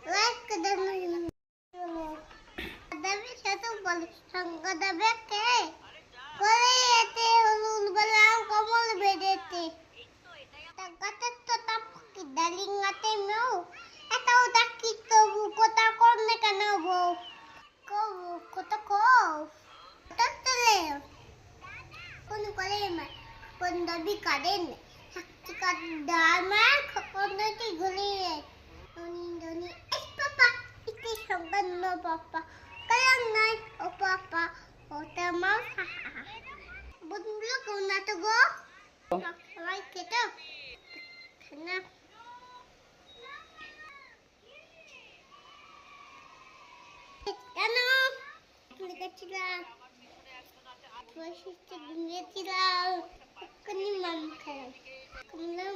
I learn to look at Like a dummy দাবি Sangan no papa. Kailan naik o papa o mau. Butmlo ko na to go. Like kita. Kenapa? গেছিলাম বৈশিষ্ট্য গেছিলাম ওখানে মাম খাই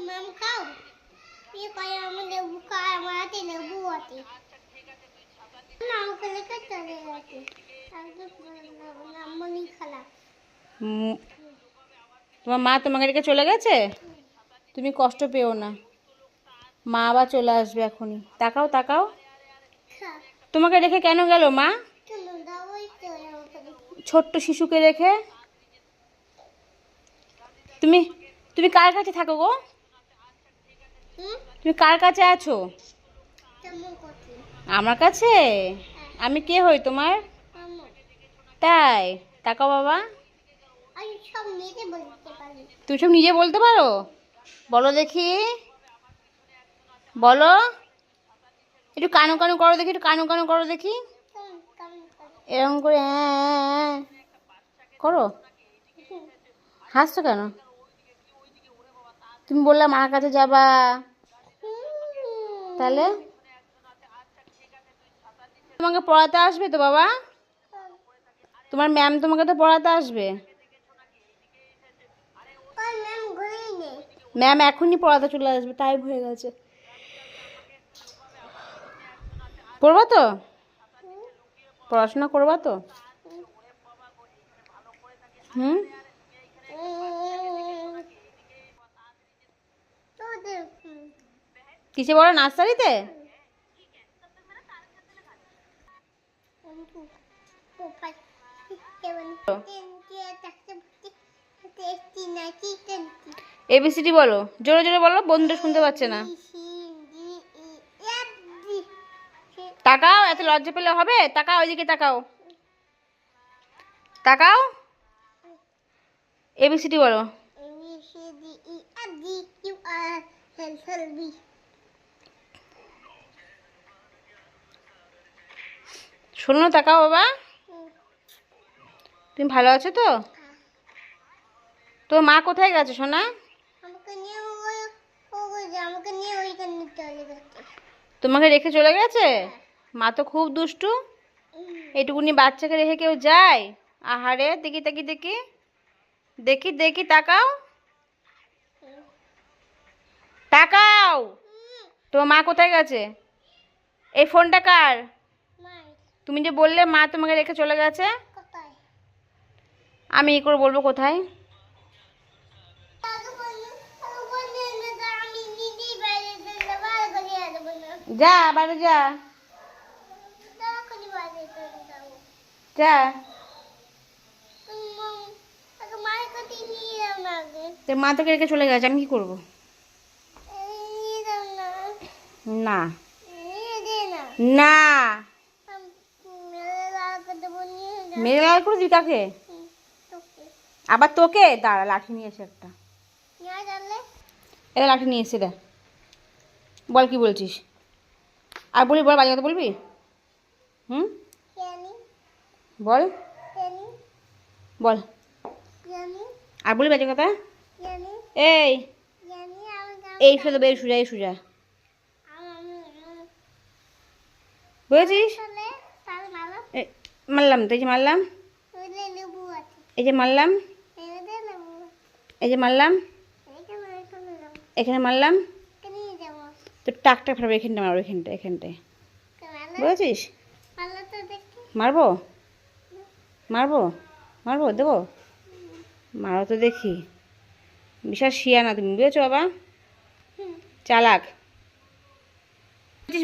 মাম খাও ইয়ে করে mau dibuka, আমার হাতে লেবু আছে তোমার মা তোমাকে রেখে চলে গেছে? তুমি কষ্ট পেও না। মা আবার চলে আসবে এখনই। তাকাও তাকাও। তোমাকে রেখে কেন গেল মা? ছোট্ট শিশুকে রেখে? তুমি তুমি কার কাছে থাকো গো? তুমি কার কাছে আছো? আমার কাছে? আমি কে হই তোমার? তাই? তাকাও বাবা। তুমি সব নিজে বলতে পারো? বলো দেখি। বলো। একটু কানো কানো করো দেখি একটু কানো কানো করো দেখি। কম কম কম এরকম করে হ্যাঁ, হ্যাঁ, হ্যাঁ। করো। হাসছো কেন? তুমি বললাম মার কাছে যাবা। তাহলে? তোমাকে পড়াতে আসবে তো, বাবা? তোমার ম্যাম তোমাকে তো পড়াতে আসবে। ম্যাম এখনই পড়াতে চলে আসবে টাইম হয়ে গেছে। পড়বা তো? পড়াশোনা করবা তো? হুম? কিসে বড় নার্সারিতে? এবিসিডি বলো। জোরে জোরে বলো বন্ধুরা শুনতে পাচ্ছে না। তাকাও এত লজ্জা পেলে হবে। তাকাও ওইদিকে তাকাও। তাকাও। এবিসিডি বলো। শোনো তাকাও বাবা। তুমি ভালো আছো তো? তো মা কোথায় গেছে সোনা? তোমাকে রেখে চলে গেছে? মা তো খুব দুষ্টু। এইটুকুনি বাচ্চাকে রেখে কেউ যায়? আহারে দেখি দেখি দেখি। দেখি দেখি তাকাও। তাকাও। তোমার মা কোথায় গেছে? এই ফোনটা কার? তুমি যে বললে মা তোমাকে রেখে চলে গেছে? আমি কি করে বলব কোথায়? যা বাড়ি যা। যা। মা তোকে রেখে চলে গেছে আমি কি করব? না। না। মেরে লাল করে দিবি কাকে? আবার তোকে? দাঁড়া লাঠি নিয়ে এসে একটা। এটা লাঠি নিয়ে এসে দে। বল কি বলছিস? আর বলি বল বাজে কথা বলবি? হুম? বল। বল। আর বলি বাজে কথা? এই। এই সোজা এই সোজা এই সোজা। বুঝেছিস? মারলাম। তো এই যে মারলাম। এই যে মারলাম। এই যে মারলাম। এখানে মারলাম। তো টাকটা ফেরবে এখানটা মারবো এখানটা এখানটায়। বুঝেছিস? মারবো? মারবো? মারবো? দেবো? মারো তো দেখি। বিশাল শিয়া না তুমি বুঝেছ বাবা? চালাক।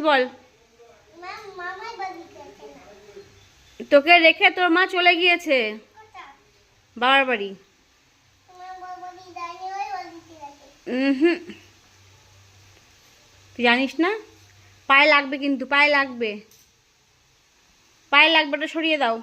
বল? তোকে রেখে তোর মা চলে গিয়েছে। বাবার বাড়ি। গেছে হুম। তুই জানিস না? পায়ে লাগবে কিন্তু পায়ে লাগবে। পায়ে লাগবেটা সরিয়ে দাও।